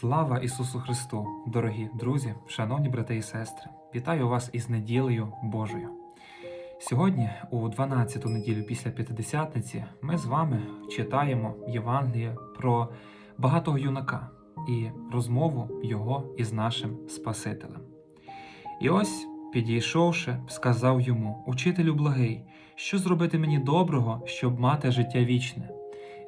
Слава Ісусу Христу, дорогі друзі, шановні брати і сестри! Вітаю вас із неділею Божою. Сьогодні, у 12-ту неділю після П'ятидесятниці, ми з вами читаємо Євангеліє про багатого юнака і розмову його із нашим Спасителем. І ось, підійшовши, сказав йому: Учителю благий, що зробити мені доброго, щоб мати життя вічне?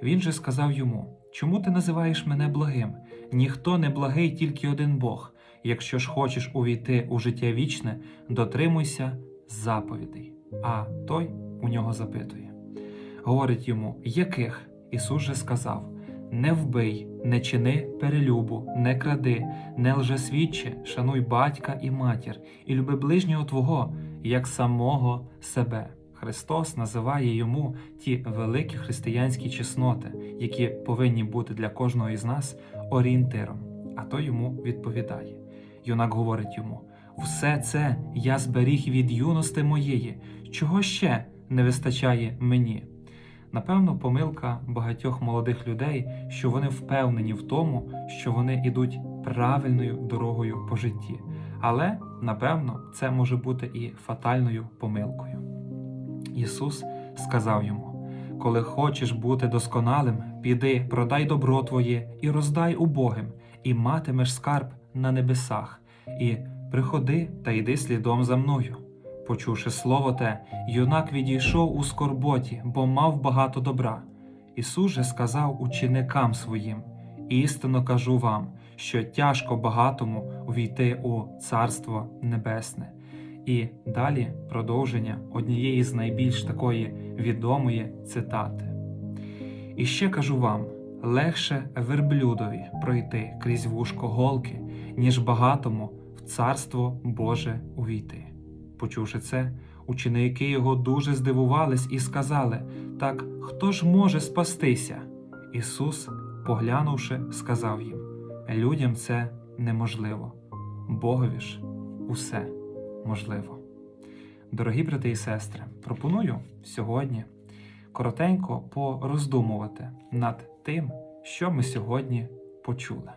Він же сказав йому: Чому ти називаєш мене благим? Ніхто не благий, тільки один Бог. Якщо ж хочеш увійти у життя вічне, дотримуйся заповідей. А той у нього запитує. Говорить йому, яких? Ісус же сказав: Не вбий, не чини перелюбу, не кради, не лжесвідчи, шануй батька і матір, і люби ближнього Твого, як самого себе. Христос називає йому ті великі християнські чесноти, які повинні бути для кожного із нас орієнтиром. А той йому відповідає. Юнак говорить йому: все це я зберіг від юності моєї, чого ще не вистачає мені. Напевно, помилка багатьох молодих людей, що вони впевнені в тому, що вони йдуть правильною дорогою по житті. Але, напевно, це може бути і фатальною помилкою. Ісус сказав йому: Коли хочеш бути досконалим, піди, продай добро твоє і роздай убогим, і матимеш скарб на небесах, і приходи та йди слідом за мною. Почувши слово те, юнак відійшов у скорботі, бо мав багато добра. Ісус же сказав ученикам своїм: Істинно кажу вам, що тяжко багатому увійти у Царство Небесне. І далі продовження однієї з найбільш такої відомої цитати. І ще кажу вам: легше верблюдові пройти крізь вушко голки, ніж багатому в царство Боже увійти. Почувши це, ученики його дуже здивувались і сказали: Так хто ж може спастися? Ісус, поглянувши, сказав їм: Людям це неможливо, Богові ж усе можливо. Дорогі брати і сестри, пропоную сьогодні коротенько пороздумувати над тим, що ми сьогодні почули.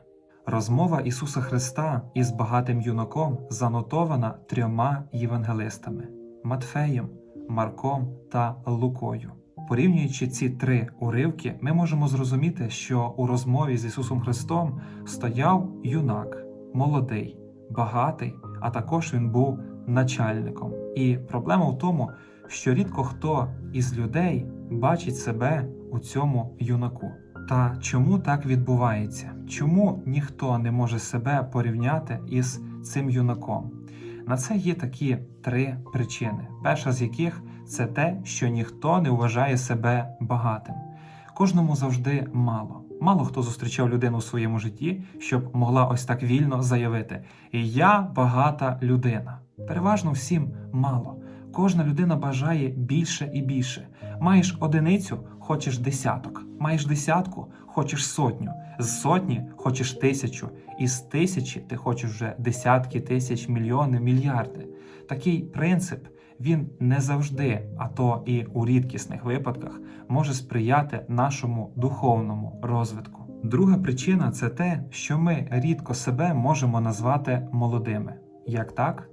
Розмова Ісуса Христа із багатим юнаком занотована трьома євангелистами Матфеєм, Марком та Лукою. Порівнюючи ці три уривки, ми можемо зрозуміти, що у розмові з Ісусом Христом стояв юнак, молодий, багатий, а також він був начальником. І проблема в тому, що рідко хто із людей бачить себе у цьому юнаку. Та чому так відбувається? Чому ніхто не може себе порівняти із цим юнаком? На це є такі три причини. Перша з яких це те, що ніхто не вважає себе багатим. Кожному завжди мало. Мало хто зустрічав людину у своєму житті, щоб могла ось так вільно заявити: Я багата людина. Переважно всім мало. Кожна людина бажає більше і більше. Маєш одиницю, хочеш десяток. Маєш десятку, хочеш сотню. З сотні хочеш тисячу. І з тисячі ти хочеш вже десятки тисяч, мільйони, мільярди. Такий принцип він не завжди, а то і у рідкісних випадках, може сприяти нашому духовному розвитку. Друга причина це те, що ми рідко себе можемо назвати молодими. Як так?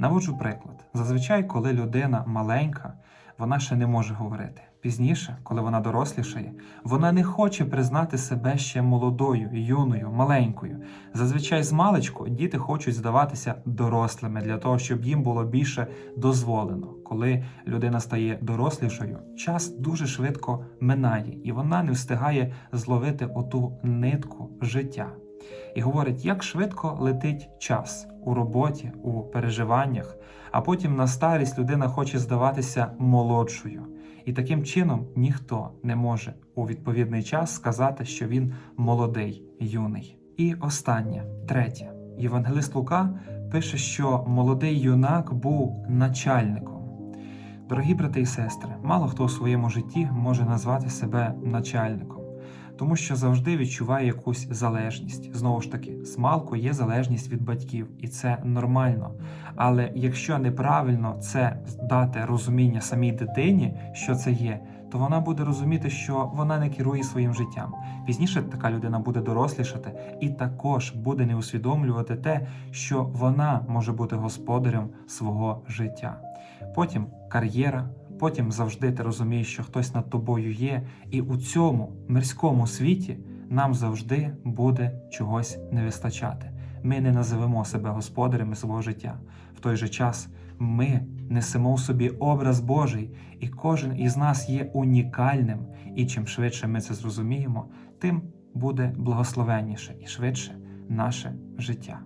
Наводжу приклад. Зазвичай, коли людина маленька, вона ще не може говорити. Пізніше, коли вона дорослішає, вона не хоче признати себе ще молодою, юною, маленькою. Зазвичай з маличку діти хочуть здаватися дорослими для того, щоб їм було більше дозволено. Коли людина стає дорослішою, час дуже швидко минає, і вона не встигає зловити оту нитку життя. І говорить, як швидко летить час у роботі, у переживаннях, а потім на старість людина хоче здаватися молодшою. І таким чином ніхто не може у відповідний час сказати, що він молодий, юний. І останнє, третє. Євангелист Лука пише, що молодий юнак був начальником. Дорогі брати і сестри, мало хто у своєму житті може назвати себе начальником, тому що завжди відчуває якусь залежність. Знову ж таки, з малку є залежність від батьків, і це нормально. Але якщо неправильно це дати розуміння самій дитині, що це є, то вона буде розуміти, що вона не керує своїм життям. Пізніше така людина буде дорослішати і також буде не усвідомлювати те, що вона може бути господарем свого життя. Потім кар'єра, потім завжди ти розумієш, що хтось над тобою є, і у цьому мирському світі нам завжди буде чогось не вистачати. Ми не називемо себе господарями свого життя. В той же час ми несемо в собі образ Божий, і кожен із нас є унікальним. І чим швидше ми це зрозуміємо, тим буде благословенніше і швидше наше життя.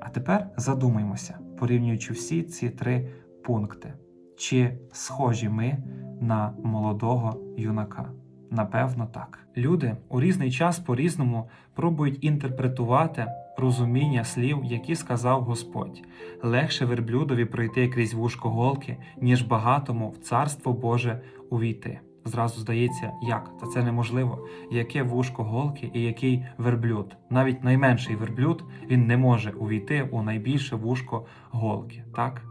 А тепер задумаймося, порівнюючи всі ці три пункти, чи схожі ми на молодого юнака. Напевно, так. Люди у різний час по-різному пробують інтерпретувати розуміння слів, які сказав Господь. Легше верблюдові пройти крізь вушко голки, ніж багатому в царство Боже увійти. Зразу здається, як та це неможливо. Яке вушко голки і який верблюд? Навіть найменший верблюд він не може увійти у найбільше вушко голки, так?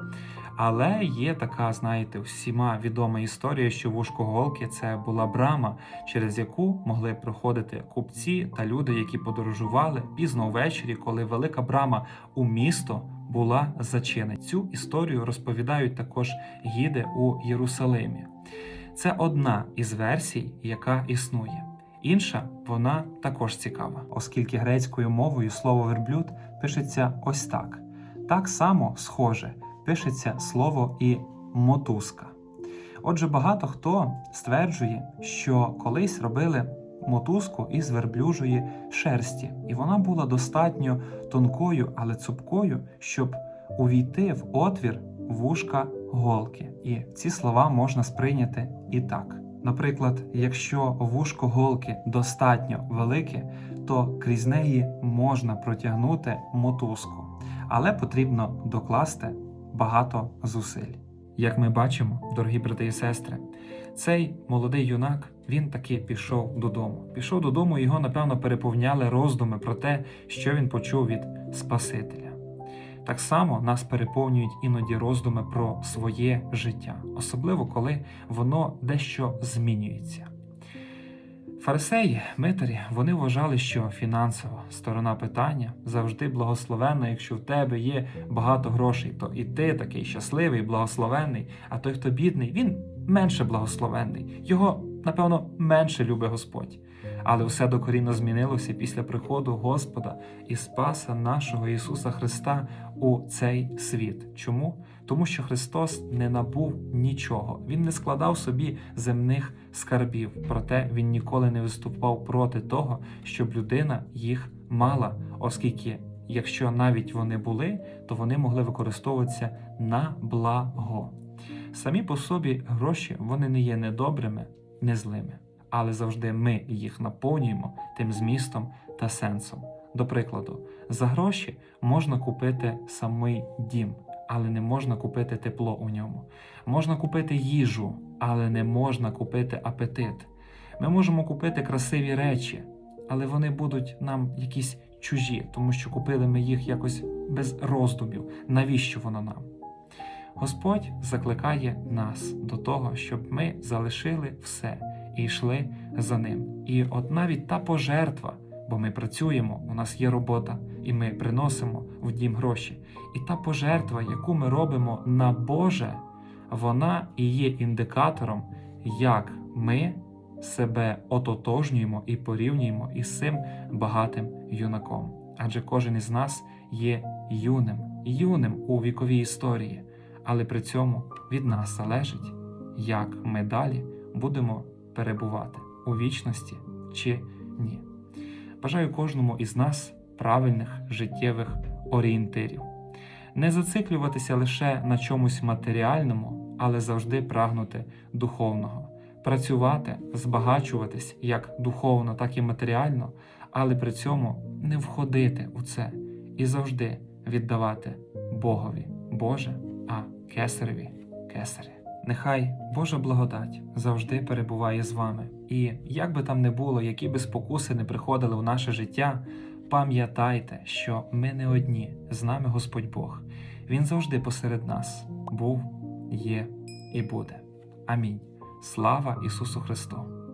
Але є така, знаєте, всіма відома історія, що вушко голки це була брама, через яку могли проходити купці та люди, які подорожували пізно ввечері, коли велика брама у місто була зачинена. Цю історію розповідають також гіди у Єрусалимі. Це одна із версій, яка існує. Інша, вона також цікава, оскільки грецькою мовою слово верблюд пишеться ось так. Так само схоже пишеться слово і мотузка. Отже, багато хто стверджує, що колись робили мотузку із верблюжої шерсті, і вона була достатньо тонкою, але цупкою, щоб увійти в отвір вушка голки. І ці слова можна сприйняти і так. Наприклад, якщо вушко голки достатньо велике, то крізь неї можна протягнути мотузку, але потрібно докласти багато зусиль. Як ми бачимо, дорогі брати і сестри, цей молодий юнак він таки пішов додому. Пішов додому, його напевно переповняли роздуми про те, що він почув від Спасителя. Так само нас переповнюють іноді роздуми про своє життя, особливо коли воно дещо змінюється. Фарисеї, митарі, вони вважали, що фінансова сторона питання завжди благословенна. Якщо в тебе є багато грошей, то і ти такий щасливий, благословенний, а той, хто бідний, він менше благословенний. Його, напевно, менше любить Господь. Але все докорінно змінилося після приходу Господа і Спаса нашого Ісуса Христа у цей світ. Чому? Тому що Христос не набув нічого, Він не складав собі земних скарбів, проте Він ніколи не виступав проти того, щоб людина їх мала, оскільки, якщо навіть вони були, то вони могли використовуватися на благо. Самі по собі гроші вони не є недобрими, не злими але завжди ми їх наповнюємо тим змістом та сенсом. До прикладу, за гроші можна купити самий дім, але не можна купити тепло у ньому. Можна купити їжу, але не можна купити апетит. Ми можемо купити красиві речі, але вони будуть нам якісь чужі, тому що купили ми їх якось без роздумів. Навіщо воно нам? Господь закликає нас до того, щоб ми залишили все і йшли за ним. І от навіть та пожертва, бо ми працюємо, у нас є робота, і ми приносимо в дім гроші. І та пожертва, яку ми робимо на Боже, вона і є індикатором, як ми себе ототожнюємо і порівнюємо із цим багатим юнаком. Адже кожен із нас є юним, юним у віковій історії, але при цьому від нас залежить, як ми далі будемо перебувати у вічності чи ні. Бажаю кожному із нас правильних життєвих орієнтирів, не зациклюватися лише на чомусь матеріальному, але завжди прагнути духовного, працювати, збагачуватись як духовно, так і матеріально, але при цьому не входити у це і завжди віддавати Богові. Боже, а кесареві кесарі. Нехай Божа благодать завжди перебуває з вами. І як би там не було, які би спокуси не приходили в наше життя, пам'ятайте, що ми не одні, з нами Господь Бог. Він завжди посеред нас був, є і буде. Амінь. Слава Ісусу Христу!